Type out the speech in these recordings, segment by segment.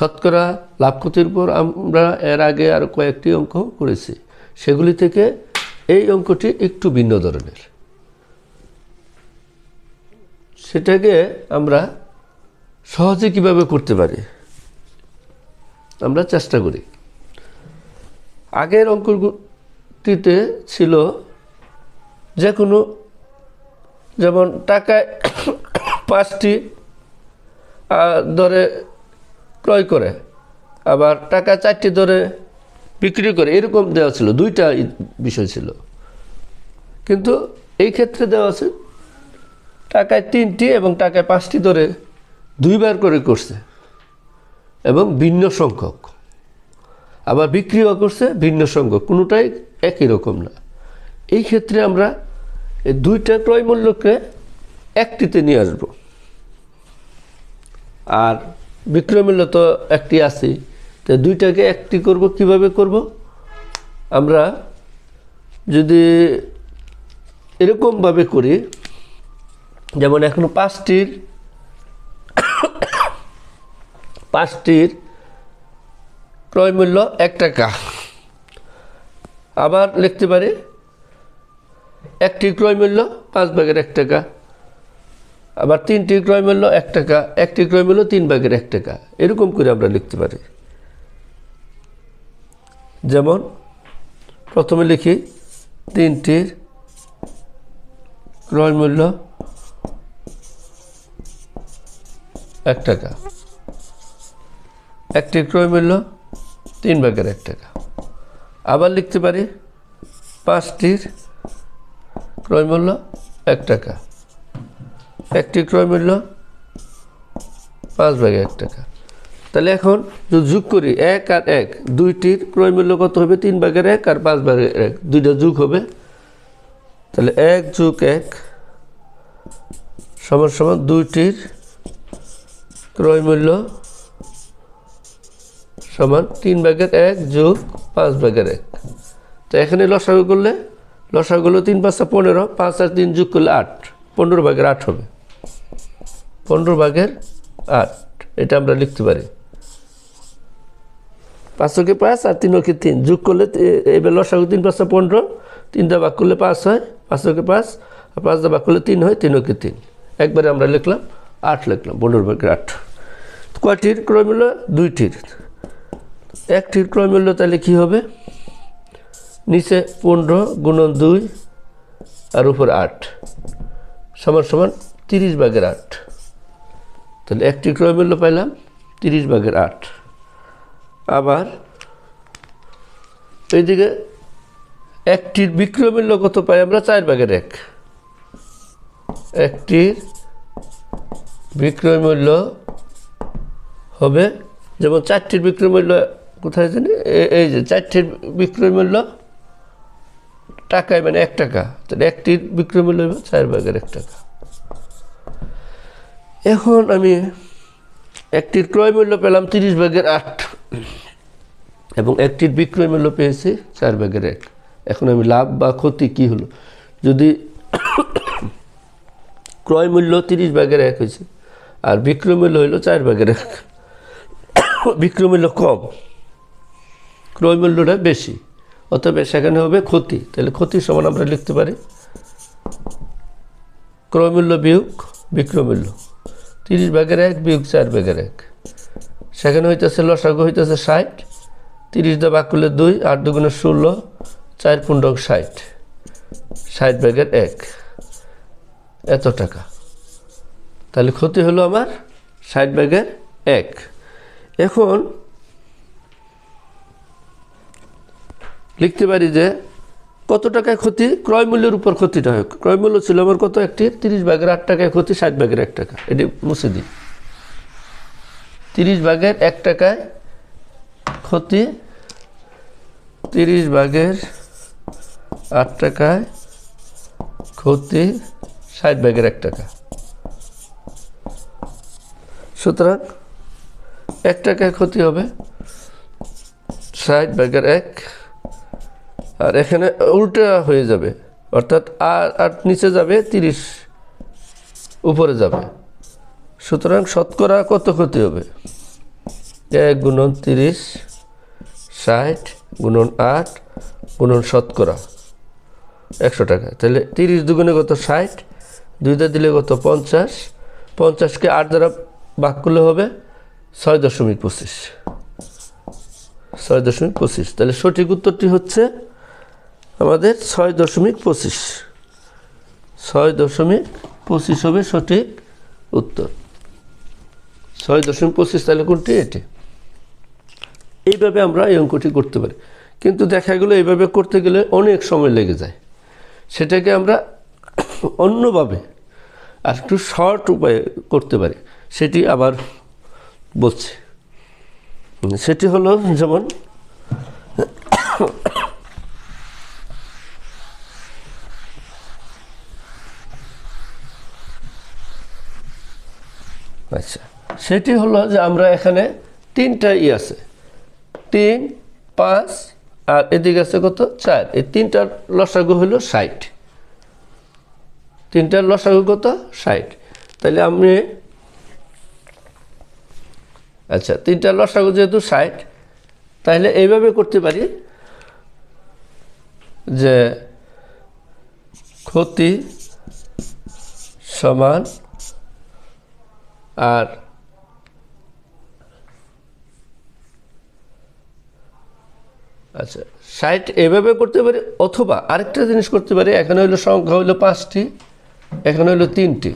শতকরা লাভ ক্ষতির উপর আমরা এর আগে আরও কয়েকটি অঙ্ক করেছি। সেগুলি থেকে এই অঙ্কটি একটু ভিন্ন ধরনের। সেটাকে আমরা সহজে কীভাবে করতে পারি? আমরা চেষ্টা করি। আগের অঙ্কটিতে ছিল যে কোনো যেমন টাকায় পাঁচটি দরে ক্রয় করে, আবার টাকা চারটি দরে বিক্রি করে, এরকম দেওয়া ছিল, দুইটা বিষয় ছিল। কিন্তু এই ক্ষেত্রে দেওয়া আছে, টাকায় তিনটি এবং টাকায় পাঁচটি দরে দুইবার করে করছে, এবং ভিন্ন সংখ্যক। আবার বিক্রিও করছে, ভিন্ন সংখ্যক, কোনোটাই একই রকম না। এই ক্ষেত্রে আমরা এই দুইটা ক্রয় মূল্যকে একটিতে নিয়ে আসব। আর বিক্রয় মূল্য তো একটি আছেই তো দুইটাকে একটি করব, কীভাবে করব? আমরা যদি এরকমভাবে করি, যেমন এখন পাঁচটির পাঁচটির ক্রয় মূল্য এক টাকা। আবার লিখতে পারি, একটি ক্রয় মূল্য পাঁচ ভাগের এক টাকা। আবার তিনটি ক্রয় মূল্য এক টাকা, একটি ক্রয় মূল্য তিন ভাগের এক টাকা। এরকম করে আমরা লিখতে পারি। যেমন, প্রথমে লিখি, তিনটির ক্রয় মূল্য এক টাকা। একটি ক্রয় মূল্য তিন ভাগের এক টাকা। আবার লিখতে পারি, পাঁচটির ক্রয় মূল্য এক টাকা। একটি ক্রয় মূল্য পাঁচ ভাগে এক টাকা। তাহলে এখন যদি যোগ করি এক আর এক, দুইটির ক্রয় মূল্য কত হবে? তিন ভাগের এক আর পাঁচ ভাগের এক। দুইটা যোগ হবে। তাহলে এক যোগ এক সমান সমান দুইটির ক্রয় মূল্য সমান তিন ভাগের এক যোগ পাঁচ ভাগের এক। তো এখানে লসাগু করলে, লসাগু হলো তিন পাঁচটা পনেরো, পাঁচ আর তিন যোগ করলে আট। পনেরো ভাগের আট হবে। পনেরো ভাগের আট। এটা আমরা লিখতে পারি। পাঁচশোকে পাঁচ আর তিনকে তিন। যোগ করলে এবার লসাগু তিন পাঁচটা পনেরো তিনটা ভাগ করলে পাঁচ হয় পাঁচশোকে পাঁচ, আর পাঁচটা ভাগ করলে তিন হয় তিনকে তিন। একবারে আমরা লিখলাম, আট লিখলাম, পনেরো ভাগের আট। কয়টির ক্রয় মূল্য দুইটির। একটির ক্রয় মূল্য তাহলে কী হবে? নিচে পনেরো গুণন দুই আর উপর আট সমান সমান তিরিশ ভাগের আট। তাহলে একটি ক্রয় মূল্য পাইলাম তিরিশ ভাগের আট। আবার এইদিকে একটির বিক্রয় মূল্য কত পাই? আমরা চার ভাগের এক। একটির বিক্রয় মূল্য হবে, যেমন চারটির বিক্রয় মূল্য কোথায় জানি? এই যে চারটির বিক্রয় মূল্য টাকায় মানে এক টাকা। তাহলে একটির বিক্রয় মূল্য হবে চার ভাগের এক টাকা। এখন আমি একটির ক্রয় মূল্য পেলাম তিরিশ ভাগের আট। এবং একটির বিক্রয় মূল্য পেয়েছি চার ভাগের এক। এখন আমি লাভ বা ক্ষতি কি হলো? যদি ক্রয় মূল্য তিরিশ ভাগের এক হয়েছে, আর বিক্রয় মূল্য হইল চার ভাগের এক। বিক্রয় মূল্য কম, ক্রয় মূল্যটা বেশি, অতএব সেখানে হবে ক্ষতি। তাহলে ক্ষতির সমান আমরা লিখতে পারি। ক্রয় মূল্য বিয়োগ বিক্রয় মূল্য। তিরিশ ভাগের এক বিয়োগ চার ভাগের এক। সেখানে হইতেছে লসাগু হইতেছে ষাট, তিরিশ দা ভাগ করলে দুই, আট দুগুণে ষোলো, চার পনেরো ষাট। ষাট ব্যাগের এক। এত টাকা। তাহলে ক্ষতি হলো আমার ষাট ব্যাগের এক। এখন লিখতে পারি যে কত টাকায় ক্ষতি? ক্রয় মূল্যের উপর ক্ষতিটা হয় ক্রয় মূল্য ছিল আমার কত? একটি তিরিশ ভাগের আট টাকায় ক্ষতি, ষাট ভাগের এক টাকা। এটি মুছে দিই। তিরিশ ভাগের এক টাকায় ক্ষতি, তিরিশ ভাগের আট টাকায় ক্ষতি, ষাট ভাগের এক টাকা। সুতরাং এক টাকায় ক্ষতি হবে, ষাট ভাগের এক আর এখানে উল্টা হয়ে যাবে। অর্থাৎ আর আট নিচে যাবে তিরিশ, উপরে যাবে। সুতরাং শতকরা কত ক্ষতি হবে? এক গুণন তিরিশ, ষাট গুণন আট গুণন শতকরা একশো টাকা। তাহলে তিরিশ দুগুণে কত ষাট? দুইটা দিলে কত পঞ্চাশ? পঞ্চাশকে আট দ্বারা ভাগ করলে হবে ছয় দশমিক পঁচিশ। ছয় দশমিক পঁচিশ। তাহলে সঠিক উত্তরটি হচ্ছে আমাদের ছয় দশমিক পঁচিশ। ছয় দশমিক পঁচিশ হবে সঠিক উত্তর। ছয় দশমিক পঁচিশ তাহলে কোনটি? এটি। এইভাবে আমরা এই অঙ্কটি করতে পারি। কিন্তু দেখা গেলো এইভাবে করতে গেলে অনেক সময় লেগে যায়। সেটাকে আমরা অন্যভাবে আর একটু শর্ট উপায়ে করতে পারি। সেটি আবার বলছি। সেটি হলো যেমন সেটি হলো যে আমরা এখানে তিনটা ই আছে। তিন, পাঁচ, আর এদিকে আছে কত? চার। এই তিনটার লসাগু হলো ষাট। তিনটার লসাগু কত? ষাট। তাহলে আমি আচ্ছা তিনটার লসাগু যেহেতু ষাট তাহলে এইভাবে করতে পারি যে ক্ষতি সমান আর আচ্ছা ষাট এভাবে করতে পারি অথবা আরেকটা জিনিস করতে পারি, এখানে হইল সংখ্যা হইল পাঁচটি, এখানে হইল তিনটি।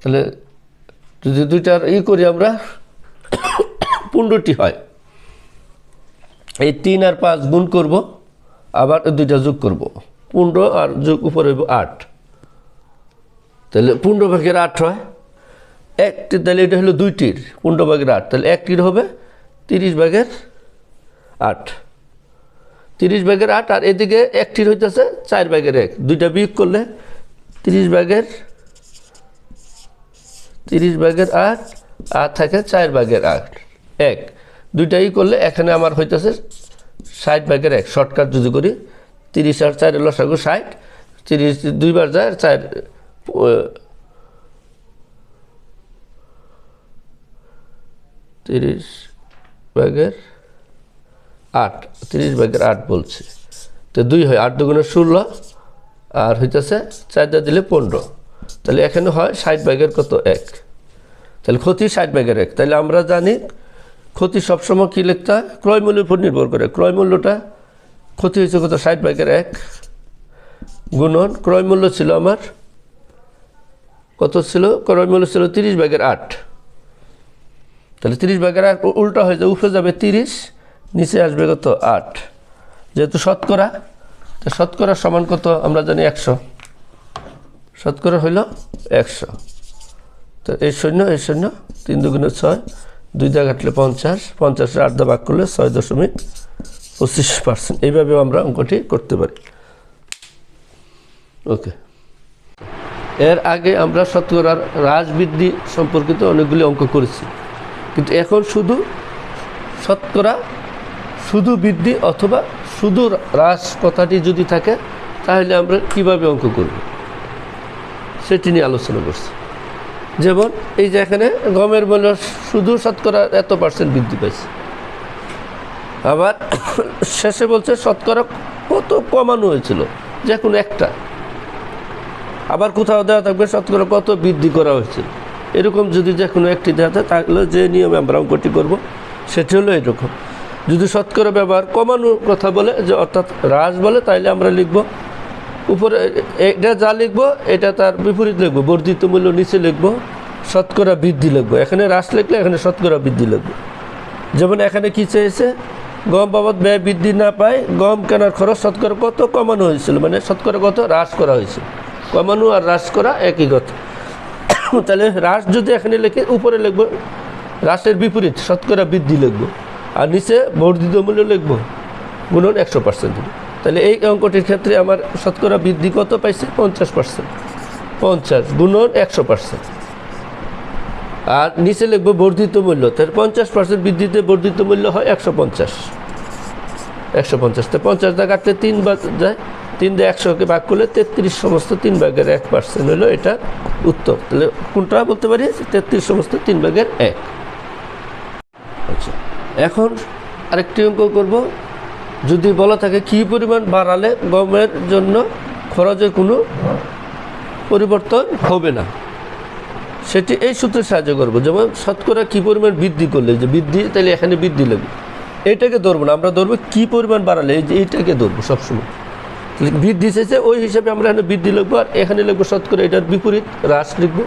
তাহলে যদি দুইটার ই করি আমরা, পনেরোটি হয়। এই তিন আর পাঁচ গুণ করব, আবার দুইটা যোগ করব। পনেরো আর যোগ উপরে হইব আট। তাহলে পনেরো ভাগের আট হয়, একটি তাহলে এটা হলো দুইটির, পনেরো ভাগের আট। তাহলে একটির হবে তিরিশ ভাগের আট। তিরিশ ব্যাগের আট আর এদিকে একটির হইতেছে চার ব্যাগের এক। দুইটা বিয়োগ করলে তিরিশ ব্যাগের তিরিশ ব্যাগের আট আর থাকে চার ব্যাগের আট। এক। দুইটাই করলে এখানে আমার হইতেছে ষাট ব্যাগের এক। শর্টকাট যদি করি, তিরিশ আর চারের লসাগু ষাট। তিরিশ দুইবার যায়, চার তিরিশ ভাগের আট, তিরিশ ভাগের আট বলছে। তো দুই হয় আট দুগুণে ষোলো, আর হইতেছে চারটা দিলে পনেরো। তাহলে এখানে হয় ষাট ভাগের কত এক? তাহলে ক্ষতি ষাট ভাগের এক। তাহলে আমরা জানি ক্ষতি সবসময় কী লিখতে হয়? ক্রয় মূল্যের উপর নির্ভর করে। ক্রয় মূল্যটা ক্ষতি হয়েছে কত? ষাট ভাগের এক গুণন, ক্রয় মূল্য ছিল আমার কত ছিল? ক্রয় মূল্য ছিল তিরিশ ভাগের আট। তাহলে তিরিশ ভাগের আট উল্টা হয়ে যাবে উপরে যাবে তিরিশ নিচে আসবে কত? আট। যেহেতু শতকরা, তো শতকরা সমান কত? আমরা জানি একশো। শতকরা হইল একশো। তো এই শূন্য এই শূন্য, তিন দুগুণে ছয়, দুই দা কাটলে পঞ্চাশ, পঞ্চাশের আট দা ভাগ করলে ছয় দশমিক পঁচিশ পার্সেন্ট। এইভাবেও আমরা অঙ্কটি করতে পারি। ওকে। এর আগে আমরা শতকরার হ্রাস বৃদ্ধি সম্পর্কিত অনেকগুলি অঙ্ক করেছি। কিন্তু এখন শুধু শতকরা শুধু বৃদ্ধি অথবা শুধু হ্রাস কথাটি যদি থাকে, তাহলে আমরা কীভাবে অঙ্ক করব? সেটি নিয়ে আলোচনা করছি। যেমন, এই যে এখানে গমের মূল্য শুধু শতকরা এত পার্সেন্ট বৃদ্ধি পাইছে। আবার শেষে বলছে শতকরা কত কমানো হয়েছিল? যে কোনো একটা। আবার কোথাও দেওয়া থাকবে শতকরা কত বৃদ্ধি করা হয়েছিল? এরকম যদি যে কোনো একটি দেওয়া থাকে, তাহলে যে নিয়মে আমরা অঙ্কটি করব, সেটি হলো এরকম। যদি শতকরা ব্যবহার কমানোর কথা বলে, যে অর্থাৎ হ্রাস বলে, তাইলে আমরা লিখব উপরে, এটা যা লিখব, এটা তার বিপরীত লিখব, বর্ধিত মূল্য নিচে লিখব, শতকরা বৃদ্ধি লিখব। এখানে হ্রাস লিখলে এখানে শতকরা বৃদ্ধি লিখব। যেমন এখানে কি চেয়েছে? গম বাবদ ব্যয় বৃদ্ধি না পায়, গম কেনার খরচ শতকরা কত? কমানো হয়েছিল মানে শতকরা কত? হ্রাস করা হয়েছিল। কমানো আর হ্রাস করা একই কথা। তাহলে হ্রাস যদি এখানে লিখে উপরে লিখব, হ্রাসের বিপরীত, শতকরা বৃদ্ধি লিখব। আর নিচে বর্ধিত মূল্য লিখব, গুণন একশো পার্সেন্ট তাহলে এই অঙ্কটির ক্ষেত্রে আমার শতকরা বৃদ্ধি কত পাইছে? পঞ্চাশ পার্সেন্ট পঞ্চাশ গুণন একশো পার্সেন্ট আর নিচে লিখব বর্ধিত মূল্য, তাহলে পঞ্চাশ পার্সেন্ট বৃদ্ধিতে বর্ধিত মূল্য হয় একশো পঞ্চাশ। একশো পঞ্চাশ, তো পঞ্চাশ দা কাটলে তিন ভাগ যায়, তিন দিয়ে একশোকে ভাগ করলে তেত্রিশ সমস্ত তিন ভাগের এক পার্সেন্ট হলো এটা উত্তর। তাহলে কোনটা বলতে পারি? তেত্রিশ সমস্ত তিন ভাগের এক। আচ্ছা। এখন আরেকটি অঙ্ক করব। যদি বলা থাকে কী পরিমাণ বাড়ালে গমের জন্য খরচের কোনো পরিবর্তন হবে না, সেটি এই সূত্রে সাহায্য করব। যেমন শতকরা কী পরিমাণ বৃদ্ধি করলে, যে বৃদ্ধি, তাহলে এখানে বৃদ্ধি লাগবে। এটাকে ধরবো না, আমরা ধরবো কী পরিমাণ বাড়ালে, এই যে এইটাকে ধরবো সবসময়। বৃদ্ধি চেয়েছে ওই হিসাবে আমরা এখানে বৃদ্ধি লিখব, আর এখানে লিখব শতকরা এটার বিপরীত, হ্রাস লিখব,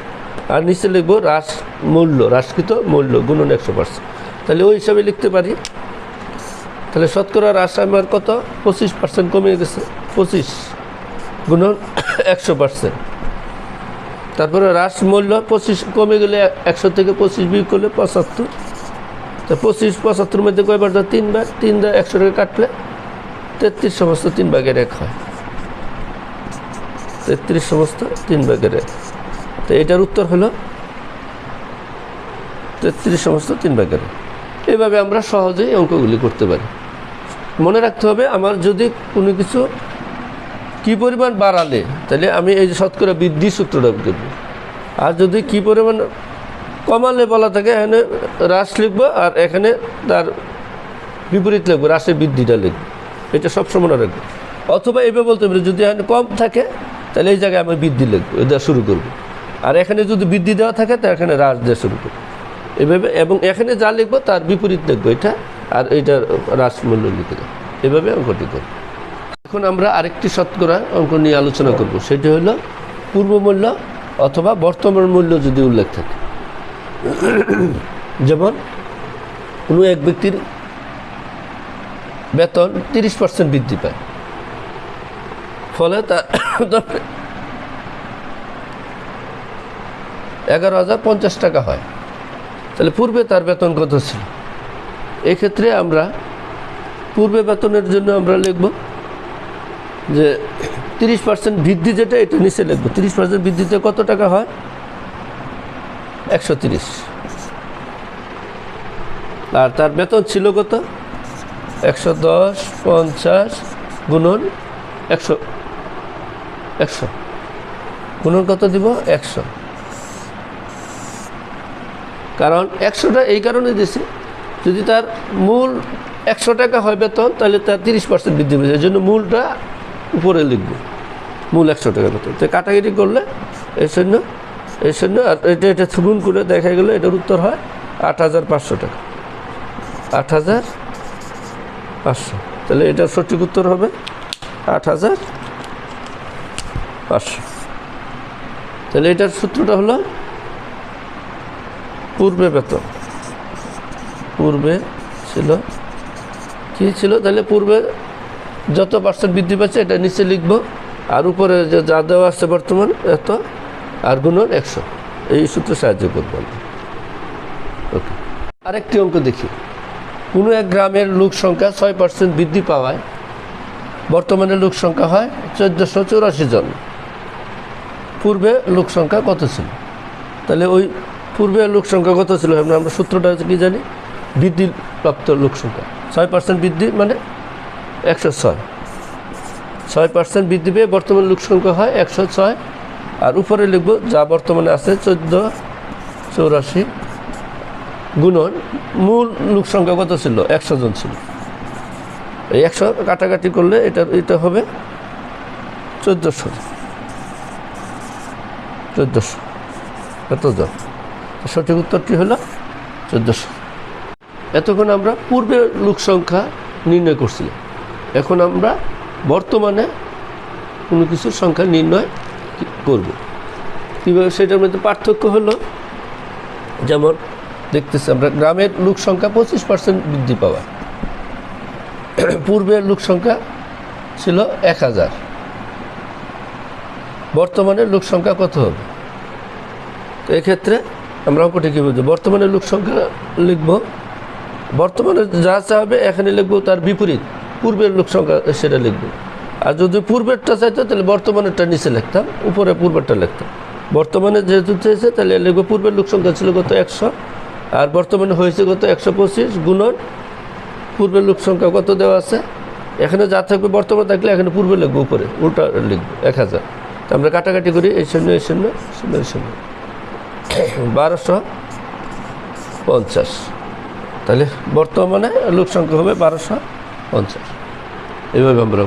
আর নিচে লিখব হ্রাস মূল্য, হ্রাসকৃত মূল্য, গুণন একশো পার্সেন্ট। তাহলে ওই হিসাবে লিখতে পারি। তাহলে শতকরা হ্রাস আমার কত? পঁচিশ পার্সেন্ট কমে গেছে পঁচিশ গুণন একশো পার্সেন্ট তারপরে হ্রাস মূল্য পঁচিশ কমে গেলে একশো থেকে পঁচিশ বিয়োগ করলে পঁচাত্তর। তো পঁচিশ পঁচাত্তর মধ্যে কয়বার দাও তিনবার তিন দা একশো টাকা কাটলে তেত্রিশ সমস্ত তিন ভাগের এক হয়। তেত্রিশ সমস্ত তিন ভাগের এক। তো এটার উত্তর হলো তেত্রিশ সমস্ত তিন ভাগের এক। এইভাবে আমরা সহজেই অঙ্কগুলি করতে পারি। মনে রাখতে হবে, আমার যদি কোনো কিছু কী পরিমাণ বাড়ালে, তাহলে আমি এই যে শতকরা বৃদ্ধি সূত্রটা দেবো আর যদি কি পরিমাণ কমালে বলা থাকে, এখানে হ্রাস লিখব আর এখানে তার বিপরীত লিখব, হ্রাসের বৃদ্ধিটা লিখব। এটা সবসময় মনে রাখব। অথবা এইভাবে বলতে পারি, যদি এখানে কম থাকে, তাহলে এই জায়গায় আমি বৃদ্ধি লিখব, এটা শুরু করব। আর এখানে যদি বৃদ্ধি দেওয়া থাকে, তাহলে এখানে হ্রাস দেওয়া শুরু করব। এভাবে, এবং এখানে যা লিখব তার বিপরীত লিখব, এটা আর এইটার হ্রাস মূল্য লিখে দেবো। এভাবে অঙ্কটি করব এখন আমরা আরেকটি শতকরা অঙ্ক নিয়ে আলোচনা করব। সেটি হলো পূর্ব মূল্য অথবা বর্তমান মূল্য যদি উল্লেখ থাকে। যেমন, কোনো এক ব্যক্তির বেতন তিরিশ পার্সেন্ট বৃদ্ধি পায়। ফলে তার এগারো হাজার পঞ্চাশ টাকা হয়। তাহলে পূর্বে তার বেতন কত ছিল? এক্ষেত্রে আমরা পূর্বে বেতনের জন্য আমরা লিখব যে তিরিশ পার্সেন্ট বৃদ্ধি যেটা, এটা নিচে লিখব। তিরিশ পার্সেন্ট বৃদ্ধিতে কত টাকা হয়? একশো তিরিশ। আর তার বেতন ছিল কত? একশো দশ পঞ্চাশ গুণন একশো। একশো। গুণন কত দিব? একশো। কারণ একশোটা এই কারণে দিছে। যদি তার মূল একশো টাকা হয় বেতন, তাহলে তার তিরিশ পার্সেন্ট বৃদ্ধি পেয়েছে এই জন্য মূলটা উপরে লিখব। মূল একশো টাকা বেতন। তো কাটাকাটি করলে এই জন্য এই জন্য আর এটা এটা গুণ করে দেখা গেলে, এটার উত্তর হয় আট হাজার পাঁচশো টাকা। আট হাজার পাঁচশো। তাহলে এটার সঠিক উত্তর হবে আট হাজার পাঁচশো। তাহলে এটার সূত্রটা হলো পূর্বে বেতন পূর্বে ছিল। কী ছিল? তাহলে পূর্বে যত পার্সেন্ট বৃদ্ধি পাচ্ছে, এটা নিচে লিখব। আর উপরে যে যা দেওয়া আছে বর্তমান, এত আর গুণন একশো। এই সূত্রে সাহায্য করব ওকে আরেকটি অঙ্ক দেখি। কোনো এক গ্রামের লোক সংখ্যা ছয় পার্সেন্ট বৃদ্ধি পাওয়ায়, বর্তমানে লোক সংখ্যা হয় চোদ্দোশো চৌরাশি জন। পূর্বে লোক সংখ্যা কত ছিল? তাহলে ওই পূর্বে লোক সংখ্যা কত ছিল? আমরা আমরা সূত্রটা কি জানি? বৃদ্ধি প্রাপ্ত লোক সংখ্যা। ছয় পার্সেন্ট বৃদ্ধি মানে একশো ছয়। ছয় পার্সেন্ট বৃদ্ধি পেয়ে বর্তমান লোক সংখ্যা হয় একশো ছয়। আর উপরে লিখব যা বর্তমানে আছে চোদ্দ, চৌরাশি গুণন। মূল লোক সংখ্যা কত ছিল? একশো জন ছিল। এই একশো কাটাকাটি করলে এটা এটা হবে চোদ্দোশো। চোদ্দোশো। কত জন সঠিক উত্তরটি হলো চোদ্দোশো। এতক্ষণ আমরা পূর্বে লোক সংখ্যা নির্ণয় করছিলাম। এখন আমরা বর্তমানে কোনো কিছুর সংখ্যা নির্ণয় করব। কীভাবে সেটার মধ্যে পার্থক্য হলো? যেমন দেখতেছি আমরা গ্রামের লোক সংখ্যা পঁচিশ পার্সেন্ট বৃদ্ধি পাওয়া। পূর্বের লোক সংখ্যা ছিল এক হাজার। বর্তমানে লোক সংখ্যা কত হবে? তো এক্ষেত্রে আমরা অঙ্কটি কী বুঝব। বর্তমানে লোক সংখ্যা লিখব। বর্তমানে যা চাবে এখানে লিখব তার বিপরীত। পূর্বের লোক সংখ্যা সেটা লিখব। আর যদি পূর্বেরটা চাইতো, তাহলে বর্তমানেরটা নিচে লিখতাম, উপরে পূর্বেরটা লিখতাম। বর্তমানে যেহেতু চেয়েছে, তাহলে লিখব পূর্বের লোক সংখ্যা ছিল গত একশো, আর বর্তমানে হয়েছে গত একশো পঁচিশ গুণন। পূর্বের লোক সংখ্যা কত দেওয়া আছে? এখানে যা থাকবে বর্তমানে থাকলে এখানে পূর্বে লিখব, উপরে, উল্টা লিখব, এক হাজার। আমরা কাটাকাটি করি, এই শূন্য এই শূন্য শূন্য শূন্য। বারোশো পঞ্চাশ। তাহলে বর্তমানে লোক সংখ্যা হবে বারোশো পঞ্চাশ। এইভাবে আমরা